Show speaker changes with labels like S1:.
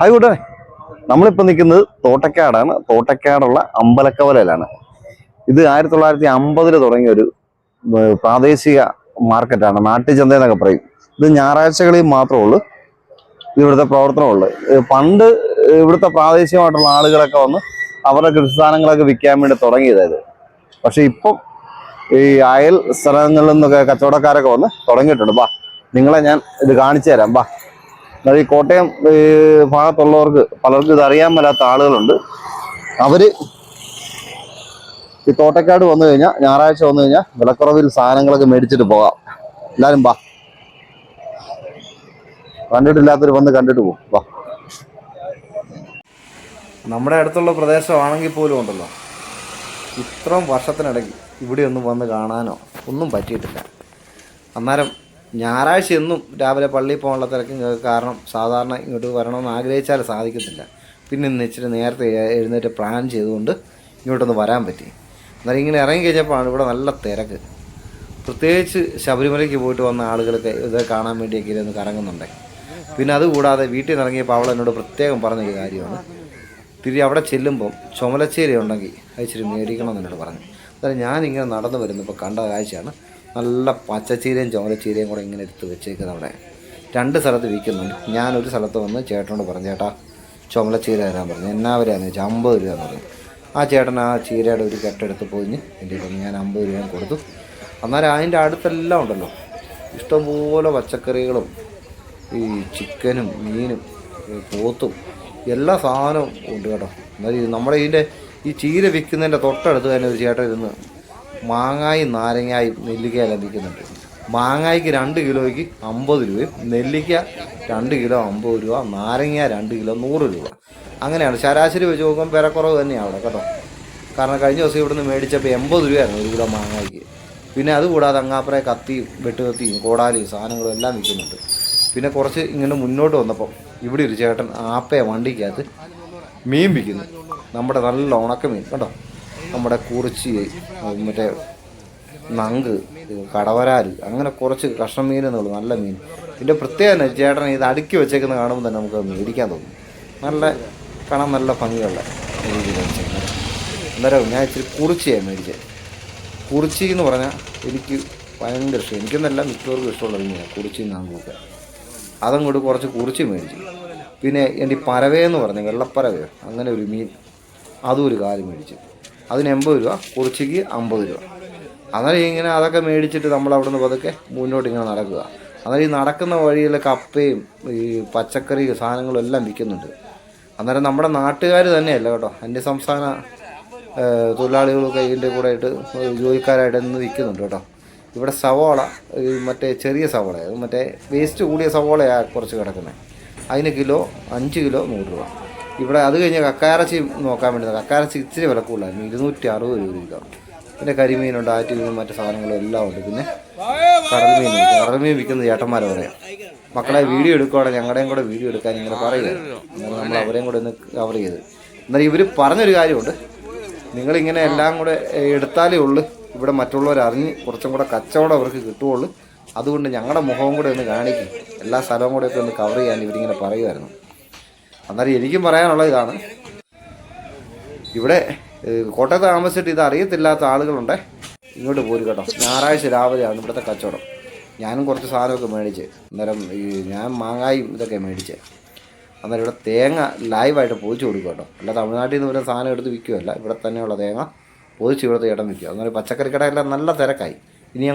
S1: Hi കൂട്ടനെ നമ്മളിപ്പോൾ നിൽക്കുന്നത് തോട്ടക്കാടാണ്. തോട്ടക്കാടുള്ള അമ്പലക്കവലയിലാണ്. ഇത് ആയിരത്തി തൊള്ളായിരത്തി അമ്പതിൽ തുടങ്ങിയ ഒരു പ്രാദേശിക മാർക്കറ്റാണ്. നാട്ടുചന്ത എന്നൊക്കെ പറയും. ഇത് ഞായറാഴ്ചകളിൽ മാത്രമേ ഉള്ളൂ. ഇവിടുത്തെ പ്രവർത്തനമുള്ളു. പണ്ട് ഇവിടുത്തെ പ്രാദേശികമായിട്ടുള്ള ആളുകളൊക്കെ വന്ന് അവരുടെ കൃഷിസാധനങ്ങളൊക്കെ വിൽക്കാൻ വേണ്ടി തുടങ്ങിയതായത് പക്ഷെ ഇപ്പം ഈ അയൽ സ്ഥലങ്ങളിൽ നിന്നൊക്കെ കച്ചവടക്കാരൊക്കെ വന്ന് തുടങ്ങിയിട്ടുണ്ട്. ബാ നിങ്ങളെ ഞാൻ ഇത് കാണിച്ചു തരാം. ബാ. അതായത് ഈ കോട്ടയം ഭാഗത്തുള്ളവർക്ക് പലർക്കും ഇത് അറിയാൻ മേലാത്ത ആളുകളുണ്ട്. അവർ ഈ തോട്ടക്കാട് വന്നു കഴിഞ്ഞാൽ ഞായറാഴ്ച വന്നു കഴിഞ്ഞാൽ വിലക്കുറവിൽ സാധനങ്ങളൊക്കെ മേടിച്ചിട്ട് പോകാം. എല്ലാവരും വാ. കണ്ടിട്ടില്ലാത്തവർ വന്ന് കണ്ടിട്ട് പോകും വാ.
S2: നമ്മുടെ അടുത്തുള്ള പ്രദേശമാണെങ്കിൽ പോലും ഉണ്ടല്ലോ. ഇത്രയും വർഷത്തിനിടയ്ക്ക് ഇവിടെ ഒന്നും വന്ന് കാണാനോ ഒന്നും പറ്റിയിട്ടില്ല. അന്നേരം ഞായറാഴ്ച എന്നും രാവിലെ പള്ളിയിൽ പോകാനുള്ള തിരക്കും കാരണം സാധാരണ ഇങ്ങോട്ട് വരണമെന്ന് ആഗ്രഹിച്ചാൽ സാധിക്കത്തില്ല. പിന്നെ ഇന്ന് ഇച്ചിരി നേരത്തെ എഴുന്നേറ്റ് പ്ലാൻ ചെയ്തുകൊണ്ട് ഇങ്ങോട്ടൊന്ന് വരാൻ പറ്റി. അന്നേരം ഇങ്ങനെ ഇറങ്ങി കഴിഞ്ഞപ്പോഴാണ് ഇവിടെ നല്ല തിരക്ക്. പ്രത്യേകിച്ച് ശബരിമലയ്ക്ക് പോയിട്ട് വന്ന ആളുകളൊക്കെ ഇത് കാണാൻ വേണ്ടിയൊക്കെ ഇരുന്ന് കറങ്ങുന്നുണ്ട്. പിന്നെ അതുകൂടാതെ വീട്ടിൽ നിന്ന് ഇറങ്ങിയപ്പോൾ അവൾ എന്നോട് പ്രത്യേകം പറഞ്ഞൊരു കാര്യമാണ്. തിരി അവിടെ ചെല്ലുമ്പം ചുമലച്ചേരി ഉണ്ടെങ്കിൽ അത് ഇച്ചിരി മേടിക്കണം എന്ന് എന്നോട് പറഞ്ഞു. അതായത് ഞാനിങ്ങനെ നടന്നു വരുന്നപ്പോൾ കണ്ട കാഴ്ചയാണ് നല്ല പച്ചച്ചീരയും ചോരച്ചീരയും കൂടെ ഇങ്ങനെ എടുത്ത് വെച്ചേക്കുന്നത് അവിടെ. രണ്ട് സ്ഥലത്ത് വിൽക്കുന്നുണ്ട്. ഞാനൊരു സ്ഥലത്ത് വന്ന് ചേട്ടനോട് പറഞ്ഞു ചേട്ടാ ചുമലച്ചീര തരാൻ പറഞ്ഞു. എന്നാ വരാന്ന് വെച്ചാൽ അമ്പത് രൂപ പറഞ്ഞു. ആ ചേട്ടൻ ആ ചീരയുടെ ഒരു കെട്ടെടുത്ത് പോയിഞ്ഞ് എന്റെ പറഞ്ഞു ഞാൻ അമ്പത് രൂപ കൊടുത്തു. അന്നേരം അതിന്റെ അടുത്തെല്ലാം ഉണ്ടല്ലോ. ഇഷ്ടംപോലെ പച്ചക്കറികളും ഈ ചിക്കനും മീനും പോത്തും എല്ലാ സാധനവും ഉണ്ട് കേട്ടോ. എന്നാൽ നമ്മുടെ ഇതിന്റെ ഈ ചീര വിൽക്കുന്നതിന്റെ തൊട്ടടുത്ത് തന്നെ ഒരു ചേട്ടൻ ഇരുന്ന് മാങ്ങായും നാരങ്ങായും നെല്ലിക്കയെല്ലാം വിൽക്കുന്നുണ്ട് മാങ്ങായ്ക്ക് രണ്ട് കിലോയ്ക്ക് അമ്പത് രൂപയും നെല്ലിക്ക രണ്ട് കിലോ അമ്പത് രൂപ നാരങ്ങ രണ്ട് കിലോ നൂറ് രൂപ. അങ്ങനെയാണ്. ശരാശരി വെച്ച് നോക്കുമ്പോൾ വിലക്കുറവ് തന്നെയാണ് അവിടെ കേട്ടോ. കാരണം കഴിഞ്ഞ ദിവസം ഇവിടുന്ന് മേടിച്ചപ്പോൾ എൺപത് രൂപയായിരുന്നു ഒരു കിലോ മാങ്ങായ്ക്ക്. പിന്നെ അതുകൂടാതെ അങ്ങാപ്പുറേ കത്തിയും വെട്ടുകത്തിയും കോടാലിയും സാധനങ്ങളും എല്ലാം വിൽക്കുന്നുണ്ട്. പിന്നെ കുറച്ച് ഇങ്ങനെ മുന്നോട്ട് വന്നപ്പോൾ ഇവിടെ ഒരു ചേട്ടൻ ആപ്പയെ വണ്ടിക്കകത്ത് മീൻ വിൽക്കുന്നു. നമ്മുടെ നല്ല ഉണക്കമീൻ കേട്ടോ. നമ്മുടെ കുറിച്ചി മറ്റേ നങ്ക് കടവരാൽ അങ്ങനെ കുറച്ച് കഷ്ണം മീൻ എന്നുള്ളൂ നല്ല മീൻ. ഇതിന്റെ പ്രത്യേകത ചേട്ടൻ ഇത് അടുക്കി വെച്ചേക്കുന്ന കാണുമ്പോൾ തന്നെ നമുക്ക് മേടിക്കാൻ തോന്നും. നല്ല കാണാൻ നല്ല ഭംഗിയുള്ള രീതിയിൽ അന്നേരം ഞാൻ ഇച്ചിരി കുറിച്ചിയാണ് മേടിച്ചത് കുറിച്ചി എന്ന് പറഞ്ഞാൽ എനിക്ക് ഭയങ്കര ഇഷ്ടം. എനിക്കെന്നല്ല മിക്കവർക്കും ഇഷ്ടമുള്ള മീനാണ് കുറിച്ചി നാങ്കൂക്ക. അതങ്ങോട്ട് കുറച്ച് കുറിച്ച് മേടിച്ചു. പിന്നെ എന്റെ പരവയെന്ന് പറഞ്ഞ വെള്ളപ്പരവയോ അങ്ങനെ ഒരു മീൻ അതും ഒരു കാൽ മേടിച്ചു. അതിന് എൺപത് രൂപ കുറിച്ചിക്ക് അമ്പത് രൂപ. അന്നേരം ഇങ്ങനെ അതൊക്കെ മേടിച്ചിട്ട് നമ്മൾ അവിടെ നിന്ന് പതുക്കെ മുന്നോട്ട് ഇങ്ങനെ നടക്കുക. അന്നേരം ഈ നടക്കുന്ന വഴിയിൽ കപ്പയും ഈ പച്ചക്കറി സാധനങ്ങളും എല്ലാം വിൽക്കുന്നുണ്ട്. അന്നേരം നമ്മുടെ നാട്ടുകാർ തന്നെയല്ല കേട്ടോ. അന്യ സംസ്ഥാന തൊഴിലാളികളൊക്കെ ഇതിന്റെ കൂടെ ആയിട്ട് ജോലിക്കാരായിട്ട് നിന്ന് വിൽക്കുന്നുണ്ട് കേട്ടോ. ഇവിടെ സവോള മറ്റേ ചെറിയ സവോള മറ്റേ വേസ്റ്റ് കൂടിയ സവോളയാണ് കുറച്ച് കിടക്കുന്നത് അതിന് കിലോ അഞ്ച് കിലോ നൂറ് രൂപ. ഇവിടെ അത് കഴിഞ്ഞ് കക്കാരച്ചി നോക്കാൻ വേണ്ടി കക്കാരച്ചി ഇച്ചിരി വില കൂടുതലായിരുന്നു. ഇരുന്നൂറ്റി അറുപത് രൂപ കിലോ പിന്നെ കരിമീനുണ്ട് ആറ്റുമീനും മറ്റു സാധനങ്ങളും എല്ലാം ഉണ്ട്. പിന്നെ കടൽമീൻ. കടൽമീൻ വിൽക്കുന്ന ചേട്ടന്മാരെ പറയാം. മക്കളെ വീഡിയോ എടുക്കുവാണെങ്കിൽ ഞങ്ങളുടെയും കൂടെ വീഡിയോ എടുക്കാൻ ഇങ്ങനെ പറയുക. നമ്മൾ അവരെയും കൂടെ ഒന്ന് കവർ ചെയ്ത്. എന്നാൽ ഇവർ പറഞ്ഞൊരു കാര്യമുണ്ട്. നിങ്ങളിങ്ങനെ എല്ലാം കൂടെ എടുത്താലേ ഉള്ളൂ. ഇവിടെ മറ്റുള്ളവർ അറിഞ്ഞ് കുറച്ചും കൂടെ കച്ചവടം അവർക്ക് കിട്ടുകയുള്ളൂ അതുകൊണ്ട് ഞങ്ങളുടെ മുഖവും കൂടെ ഒന്ന് കാണിക്കും. എല്ലാ സ്ഥലവും കൂടെ ഒക്കെ ഒന്ന് കവർ ചെയ്യാൻ ഇവരിങ്ങനെ പറയുമായിരുന്നു അന്നേരം എനിക്കും പറയാനുള്ള ഇതാണ്. ഇവിടെ കോട്ടയത്ത് താമസിച്ചിട്ട് ഇത് അറിയത്തില്ലാത്ത ആളുകളുണ്ട്. ഇങ്ങോട്ട് പോരും കേട്ടോ. ഞായറാഴ്ച രാവിലെയാണ് ഇവിടുത്തെ കച്ചവടം. ഞാനും കുറച്ച് സാധനമൊക്കെ മേടിച്ച്. അന്നേരം ഈ ഞാൻ മാങ്ങായും ഇതൊക്കെ മേടിച്ച്. അന്നേരം ഇവിടെ തേങ്ങ ലൈവായിട്ട് പൊതിച്ച് കൊടുക്കും കേട്ടോ. അല്ല തമിഴ്നാട്ടിൽ നിന്ന് വരുന്ന സാധനം എടുത്ത് വിൽക്കുകയല്ല. ഇവിടെ തന്നെയുള്ള തേങ്ങ പൊതിച്ച് ഇവിടുത്തെ ഇടം വിൽക്കുക അന്നേരം പച്ചക്കറി കടയെല്ലാം നല്ല തിരക്കായി. ഇനി